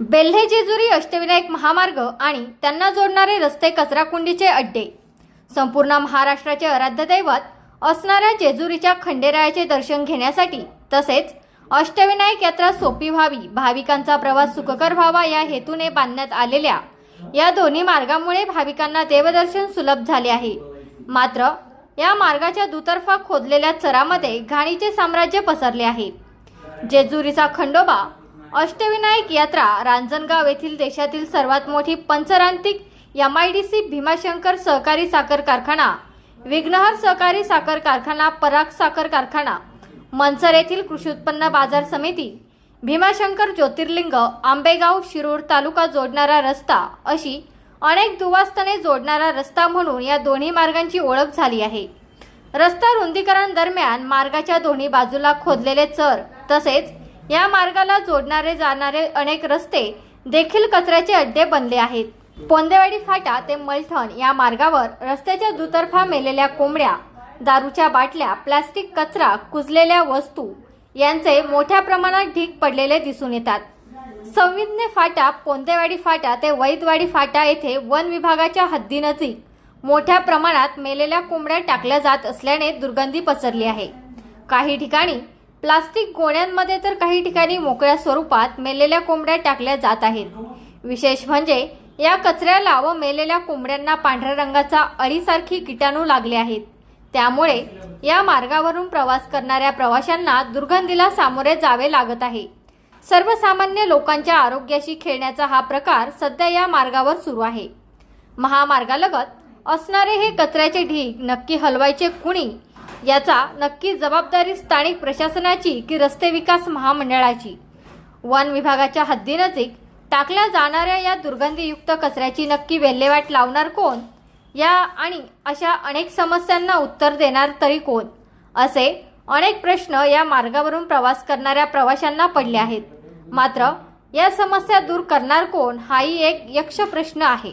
बेल्हे जेजुरी अष्टविनायक महामार्ग आणि त्यांना जोडणारे रस्ते कचराकुंडीचे अड्डे. संपूर्ण महाराष्ट्राचे आराध्यदैवत असणाऱ्या जेजुरीच्या खंडेरायाचे दर्शन घेण्यासाठी तसेच अष्टविनायक यात्रा सोपी व्हावी भाविकांचा प्रवास सुखकर व्हावा या हेतूने बांधण्यात आलेल्या या दोन्ही मार्गामुळे भाविकांना देवदर्शन सुलभ झाले आहे. मात्र या मार्गाच्या दुतर्फा खोदलेल्या चरामध्ये घाणीचे साम्राज्य पसरले आहे. जेजुरीचा खंडोबा अष्टविनायक यात्रा रांजणगाव येथील देशातील सर्वात मोठी पंचरांतिक M I D C Bhimashankar सहकारी साखर कारखाना विघ्नहर सहकारी साखर कारखाना पराग साखर कारखाना मनसर येथील कृषी उत्पन्न बाजार समिती भीमाशंकर ज्योतिर्लिंग आंबेगाव शिरूर तालुका जोडणारा रस्ता अशी अनेक दुवास्तने जोडणारा रस्ता म्हणून या दोन्ही मार्गांची ओळख झाली आहे. रस्ता रुंदीकरण दरम्यान मार्गाच्या दोन्ही बाजूला खोदलेले चर तसेच या मार्गाला जोडणारे जाणारे अनेक रस्ते देखील कचऱ्याचे अड्डे बनले आहेत. पोंदेवाडी फाटा ते मलठण या मार्गावर रस्त्याच्या दुतर्फा मेलेल्या कोंबड्या दारूच्या बाटल्या प्लास्टिक कचरा कुजलेल्या वस्तू यांचे मोठ्या प्रमाणात ढीग पडलेले दिसून येतात. संविधने फाटा पोंदेवाडी फाटा ते वैदवाडी फाटा येथे वन विभागाच्या हद्दीनजीक मोठ्या प्रमाणात मेलेल्या कोंबड्या टाकल्या जात असल्याने दुर्गंधी पसरली आहे. काही ठिकाणी प्लास्टिक गोण्यांमध्ये तर काही ठिकाणी मोकळ्या स्वरूपात मेलेल्या कोंबड्या टाकल्या जात आहेत. विशेष म्हणजे या कचऱ्याला व मेलेल्या कोंबड्यांना पांढऱ्या रंगाचा अळीसारखी किटाणू लागले आहेत. त्यामुळे या मार्गावरून प्रवास करणाऱ्या प्रवाशांना दुर्गंधीला सामोरे जावे लागत आहे. सर्वसामान्य लोकांच्या आरोग्याशी खेळण्याचा हा प्रकार सध्या या मार्गावर सुरू आहे. महामार्गालगत असणारे हे कचऱ्याचे ढीग नक्की हलवायचे कुणी? याचा नक्की जबाबदारी स्थानिक प्रशासनाची की रस्ते विकास महामंडळाची? वन विभागाच्या हद्दीनजीक टाकल्या जाणाऱ्या या दुर्गंधीयुक्त कचऱ्याची नक्की विल्हेवाट लावणार कोण? या आणि अशा अनेक समस्यांना उत्तर देणार तरी कोण? असे अनेक प्रश्न या मार्गावरून प्रवास करणाऱ्या प्रवाशांना पडले आहेत. मात्र या समस्या दूर करणार कोण हाही एक यक्ष प्रश्न आहे.